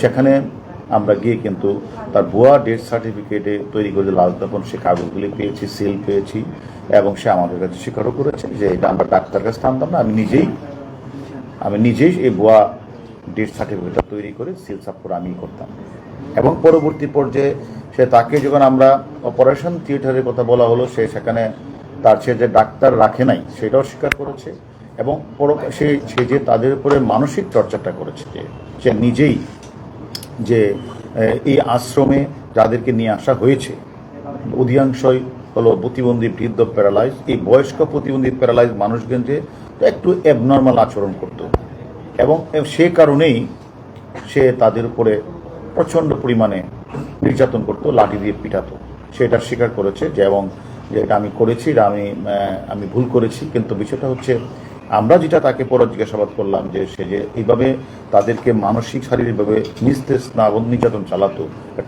সেখানে আমরা গিয়ে কিন্তু তার ভুয়া ডেথ সার্টিফিকেটে তৈরি করে লাল তখন সে কাগজগুলি পেয়েছি সিল পেয়েছি এবং সে আমাদের কাছে স্বীকারও করেছে যে এটা আমরা ডাক্তার কাছে আনতাম না। আমি নিজেই আমি নিজেই এই ভুয়া ডেথ সার্টিফিকেটটা তৈরি করে সিল সাপ করে আমি করতাম। এবং পরবর্তী পর্যায়ে সে তাকে যখন আমরা অপারেশন থিয়েটারের কথা বলা হলো, সে সেখানে তার সে যে ডাক্তার রাখে নাই, সেটাও স্বীকার করেছে এবং সে সে যে তাদের উপরে মানসিক চর্চাটা করেছে, যে সে নিজেই যে এই আশ্রমে যাদেরকে নিয়ে আসা হয়েছে, অধিকাংশই হলো প্রতিবন্ধী বৃদ্ধ প্যারালাইজ। এই বয়স্ক প্রতিবন্ধী প্যারালাইজ মানুষগঞ্জে একটু অ্যাবনর্মাল আচরণ করত। এবং সে কারণেই সে তাদের উপরে প্রচণ্ড পরিমাণে নির্যাতন করতো, লাঠি দিয়ে পিটাতো। সেটা স্বীকার করেছে যে, এবং যে এটা আমি করেছি, এটা আমি আমি ভুল করেছি, কিন্তু বিষয়টা হচ্ছে আমরা যেটা তাকে পরে জিজ্ঞাসাবাদ করলাম যে সে যে এইভাবে তাদেরকে মানসিক শারীরিকভাবে নিস্তেজ না নির্যাতন চালাতো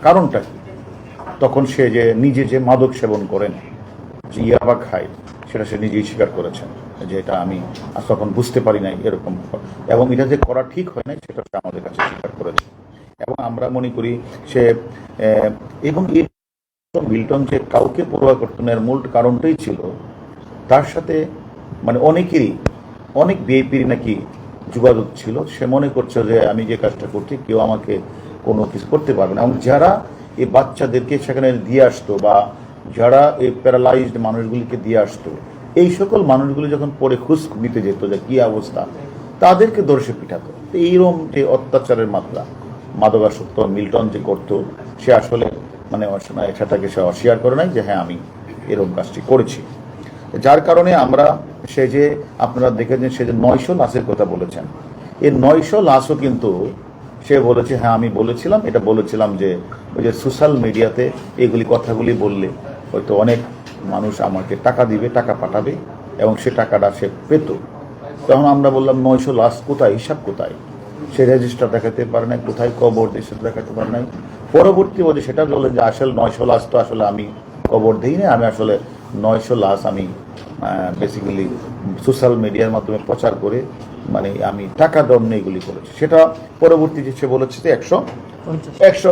কারণটা কি? তখন সে যে নিজে যে মাদক সেবন করেন, যে ইয়াবা খায়, সেটা সে নিজেই স্বীকার করেছেন যে এটা আমি তখন বুঝতে পারি নাই এরকম এবং এটা যে করা ঠিক হয় নাই, সেটা সে আমাদের কাছে স্বীকার করেছে এবং আমরা মনে করি সে এবং এই মিল্টন যে কাউকে পড়ুয়া করতো এর মূল কারণটাই ছিল, তার সাথে মানে অনেকেরই অনেক বিএপির নাকি যোগাযোগ ছিল। সে মনে করছে যে আমি যে কাজটা করছি, কেউ আমাকে কোনো কিছু করতে পারবে না। এবং যারা এই বাচ্চাদেরকে সেখানে দিয়ে আসতো বা যারা এই প্যারালাইজড মানুষগুলিকে দিয়ে আসতো, এই সকল মানুষগুলি যখন পরে খুশ নিতে যেত যে কী অবস্থা, তাদেরকে দর্শে পিঠাতো এইরকম যে অত্যাচারের মাত্রা, মাদকাসক্ত মিল্টন যে করতো, সে আসলে মানে সেটাকে সে অস্বীকার করে নাই যে হ্যাঁ আমি এরকম কাজটি করেছি। যার কারণে আমরা সে যে আপনারা দেখেছেন, সে যে নয়শো লাশের কথা বলেছেন। এই নয়শো লাশও কিন্তু সে বলেছে হ্যাঁ আমি বলেছিলাম। এটা বলেছিলাম যে, ওই যে সোশ্যাল মিডিয়াতে এগুলি কথাগুলি বললে হয়তো অনেক মানুষ আমাকে টাকা দিবে, টাকা পাঠাবে। এবং সে টাকাটা সে পেত। তখন আমরা বললাম, নয়শো লাশ কোথায়? হিসাব কোথায়? সে রেজিস্টার দেখাতে পারে নাই, কোথায়? কবর দিয়েছে দেখাতে পারে নাই। পরবর্তী বলে সেটা বলে যে, আসলে নয়শো লাশ তো আসলে আমি কবর দিই না আমি আসলে নয়শো লাশ আমি বেসিক্যালি সোশ্যাল মিডিয়ার মাধ্যমে প্রচার করে মানে আমি টাকা দর নিয়ে এগুলি করেছি। সেটা পরবর্তীতে সে বলেছে যে একশো একশো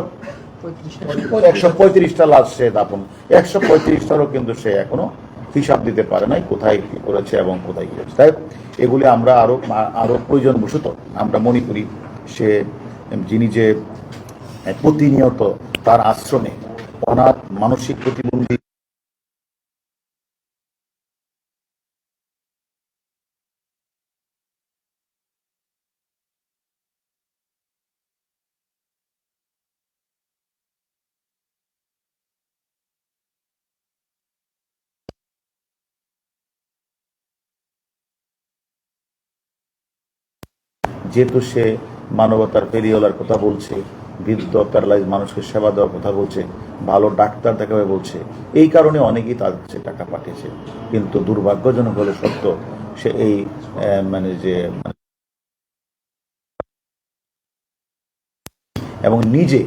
একশো পঁয়ত্রিশটা লাশ সে দাপন একশো পঁয়ত্রিশটারও কিন্তু সে এখনও হিসাব দিতে পারে নাই কোথায় কি করেছে এবং কোথায় কি করেছে তাই এগুলি আমরা আরও আরও প্রয়োজন বসত আমরা মনে করি সে যিনি যে প্রতিনিয়ত তার আশ্রমে অনাথ মানসিক প্রতিবন্ধী যেহেতু সে মানবতার পেরিওলার কথা বলছে, বৃদ্ধ প্যারালাইজ মানুষকে সেবা দেওয়ার কথা বলছে, ভালো ডাক্তার দেখাবে বলছে, এই কারণে অনেকেই তার কাছে টাকা পাঠিয়েছে। কিন্তু দুর্ভাগ্যজনক হলে সত্য, সে এই মানে যে, এবং নিজে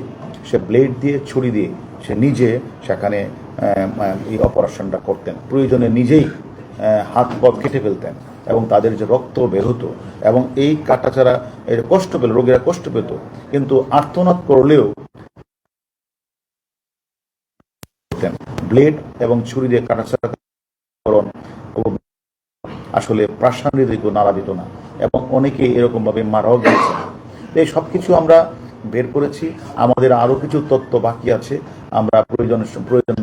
সে ব্লেড দিয়ে, ছুরি দিয়ে সে নিজে সেখানে এই অপারেশনটা করতেন। প্রয়োজনে নিজেই হাত পথ কেটে ফেলতেন। এবং তাদের যে রক্ত বের হতো এবং এই কাটাছাড়া এর কষ্ট পেল, রোগীরা কষ্ট পেত। কিন্তু আর্তনাদ করলেও ব্লেড এবং ছুরি দিয়ে কাটাছাড়া করণ আসলে প্রাসান্নিধিক নাড়া দিত না এবং অনেকে এরকম ভাবে মারাও গিয়েছে এই সব কিছু আমরা বের করেছি। আমাদের আরও কিছু তথ্য বাকি আছে। আমরা প্রয়োজন প্রয়োজন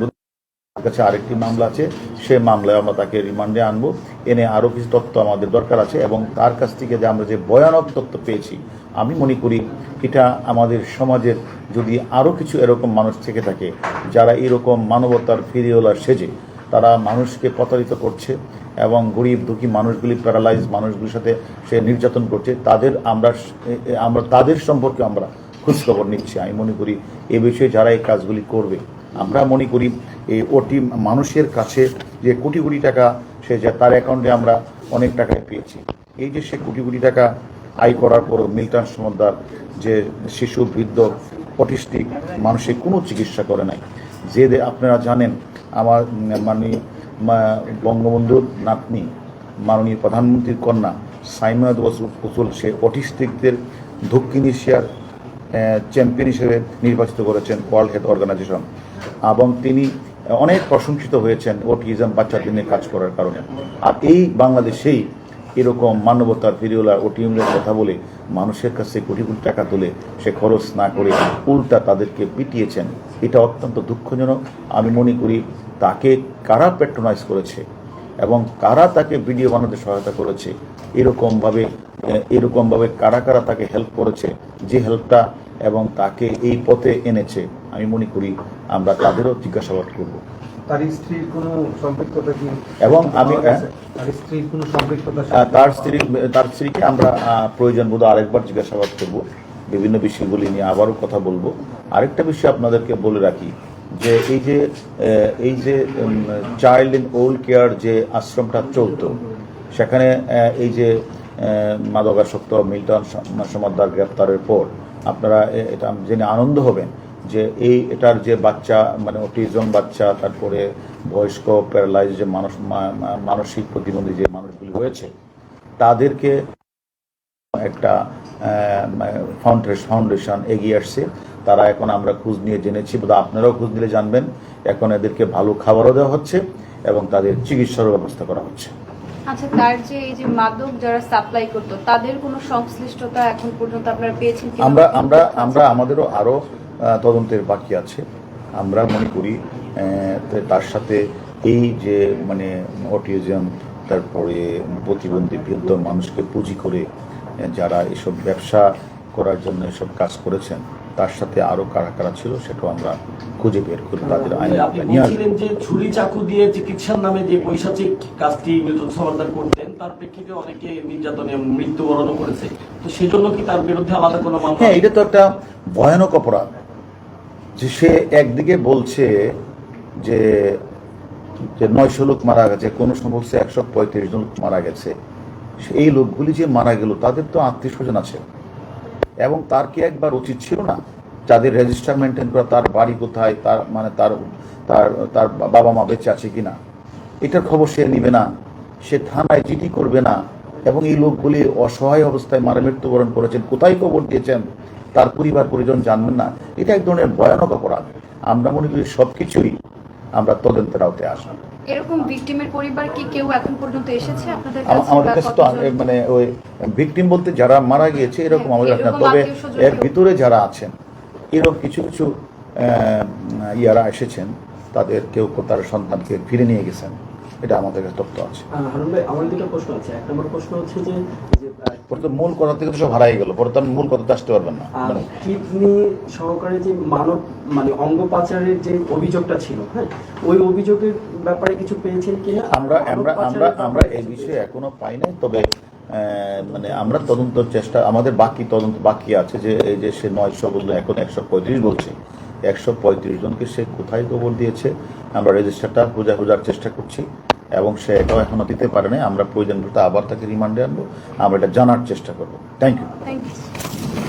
তার কাছে আরেকটি মামলা আছে। সে মামলায় আমরা তাকে রিমান্ডে আনব। এনে আরও কিছু তথ্য আমাদের দরকার আছে এবং তার কাছ থেকে যে আমরা যে ভয়ানক তথ্য পেয়েছি, আমি মনে করি এটা আমাদের সমাজের যদি আরও কিছু এরকম মানুষ থেকে থাকে, যারা এরকম মানবতার ফিরিওলার সেজে, তারা মানুষকে প্রতারিত করছে এবং গরিব দুঃখী মানুষগুলি প্যারালাইজ মানুষগুলির সাথে সে নির্যাতন করছে, তাদের আমরা আমরা, তাদের সম্পর্কে আমরা খোঁজখবর নিচ্ছি। আমি মনে করি এ বিষয়ে যারা এই কাজগুলি করবে আমরা মনে করি এই ওটি মানুষের কাছে যে কোটি কোটি টাকা, সে যে তার অ্যাকাউন্টে আমরা অনেক টাকায় পেয়েছি। এই যে সে কোটি কোটি টাকা আয় করার পরও মিল্টন সমদ্দার যে শিশু, বৃদ্ধ, অটিস্টিক মানুষের কোনো চিকিৎসা করে নাই। যে আপনারা জানেন, আমার মানে বঙ্গবন্ধুর নাতনি, মাননীয় প্রধানমন্ত্রীর কন্যা, সাইমাদ ওসুল সে অটিস্টিকদের দক্ষিণ এশিয়ার চ্যাম্পিয়ন হিসেবে নির্বাচিত করেছেন ওয়ার্ল্ড হেলথ অর্গানাইজেশন এবং তিনি অনেক প্রশংসিত হয়েছেন ওটিজম বাচ্চাদের নিয়ে কাজ করার কারণে। আর এই বাংলাদেশেই এরকম মানবতার ফিরিওলার ওটিএমের কথা বলে মানুষের কাছে কোটি কোটি টাকা তুলে সে খরচ না করে উল্টা তাদেরকে পিটিয়েছেন। এটা অত্যন্ত দুঃখজনক। আমি মনে করি তাকে কারা প্যাট্রোনাইজ করেছে এবং কারা তাকে ভিডিও বানাতে সহায়তা করেছে, এরকমভাবে এরকমভাবে কারা কারা তাকে হেল্প করেছে যে হেল্পটা এবং তাকে এই পথে এনেছে আমি মনে করি আমরা তাদেরও জিজ্ঞাসাবাদ করব। তার স্ত্রীর কোনো সম্পৃক্ততা কি? এবং আমি- হ্যাঁ? তার স্ত্রীর কোনো সম্পৃক্ততা তার স্ত্রী তার স্ত্রীকে আমরা প্রয়োজন বোধ আরেকবার জিজ্ঞাসাবাদ করব। বিভিন্ন বিষয়গুলি নিয়ে আবারও কথা বলব। আরেকটা বিষয় আপনাদেরকে বলে রাখি যে এই যে এই যে চাইল্ড ইন ওল্ড কেয়ার যে আশ্রমটা চলতো সেখানে এই যে মাদকাসক্ত মিল্টন সম- সমাদ্দার গ্রেপ্তারের পর আপনারা এটা জেনে আনন্দ হবেন যে এই, এটার যে বাচ্চা মানে অটিজম বাচ্চা, তারপরে বয়স্ক প্যারালাইজ যে মানুষ মানসিক প্রতিবন্ধী যে মানুষগুলি হয়েছে তাদেরকে একটা ফাউন্ডেশন ফাউন্ডেশন এগিয়ে আসছে। তারা এখন আমরা খোঁজ নিয়ে জেনেছি, বোধ আপনারাও খোঁজ নিলে জানবেন। এখন এদেরকে ভালো খাবারও দেওয়া হচ্ছে এবং তাদের চিকিৎসারও ব্যবস্থা করা হচ্ছে। আচ্ছা তার যে এই যে মাদক যারা সাপ্লাই করতো তাদের কোনো সংশ্লিষ্টতা এখন পর্যন্ত আপনারা পেয়েছেন আমরা আমরা আমরা আমাদেরও আহ, তদন্তের বাকি আছে। আমরা মনে করি তার সাথে এই যে মানে অটিজম তারপরে প্রতিবন্ধী বৃদ্ধ মানুষকে পুঁজি করে যারা এসব ব্যবসা করার জন্য এসব কাজ করেছেন তার সাথে আরও কারা কারা ছিল সেটাও আমরা খুঁজে বের করে তাদের আইন। বলছিলেন যে ছুরি চাকু দিয়ে চিকিৎসার নামে যে পৈশাচিক কাজটি মিল্টন সমাদার করতেন তার প্রেক্ষিতে অনেকে নির্যাতনে মৃত্যুবরণও করেছে। তো সেজন্য কি তার বিরুদ্ধে আলাদা কোনো মামলা হ্যাঁ এটা তো একটা ভয়ানক অপরাধ। যে সে একদিকে বলছে যে যে নয়শো লোক মারা গেছে কোনো সময় বলছে একশো পঁয়ত্রিশ জন মারা গেছে। এই লোকগুলি যে মারা গেল তাদের তো আত্মীয় স্বজন আছে। এবং তার কি একবার উচিত ছিল না? যাদের রেজিস্টার মেনটেন করা, তার বাড়ি কোথায়, তার মানে তার তার তার বাবা মা বেঁচে আছে কি না এটার খবর সে নিবে না। সে থানায় জিডি করবে না। এবং এই লোকগুলি অসহায় অবস্থায় মারা, মৃত্যুবরণ করেছেন। কোথায় খবর দিয়েছেন? তার পরিবার, পরিজন জানবেন না। এটা এক ধরনের ভয়ানক অপরাধ। আমরা মনে করি সব কিছুই আমরা তদন্তের আওতায় আসা। এরকম ভিকটিমের পরিবার কি কেউ এখন পর্যন্ত এসেছে আপনাদের কাছে আমাদের কাছে তো মানে ওই ভিকটিম বলতে যারা মারা গিয়েছে এরকম হ্যাঁ, আমাদের না তবে এর ভিতরে যারা আছেন এরকম কিছু কিছু আহ, ইয়ারা এসেছেন তাদের কেউ কেউ তার সন্তানকে ফিরে নিয়ে গেছেন। এটা আমাদের কাছে তথ্য আছে। হারুন ভাই আমার দুটো প্রশ্ন আছে। এক নম্বর প্রশ্ন হচ্ছে যে পরে তো মূল কথা থেকে তো সব হারাই গেল পরে তো মূল কথাতে আসতে পারবেন না। কিডনি সহকারে যে মানব মানে অঙ্গ পাচারের যে অভিযোগটা ছিল হ্যাঁ ওই অভিযোগের ব্যাপারে কিছু পেয়েছেন কিনা? আমরা আমরা আমরা আমরা এই বিষয়ে এখনও পাই নাই তবে মানে আমরা তদন্ত চেষ্টা আমাদের বাকি তদন্ত বাকি আছে যে এই যে সে নয়শো বলল এখন একশো পঁয়ত্রিশ বলছে। একশো পঁয়ত্রিশ জনকে সে কোথায় খবর দিয়েছে? আমরা রেজিস্টারটা খোঁজা খোঁজার চেষ্টা করছি। এবং সে এটাও এখনও দিতে পারে নাই। আমরা প্রয়োজন আবার তাকে রিমান্ডে আনব। আমরা এটা জানার চেষ্টা করব। Thank you thank you.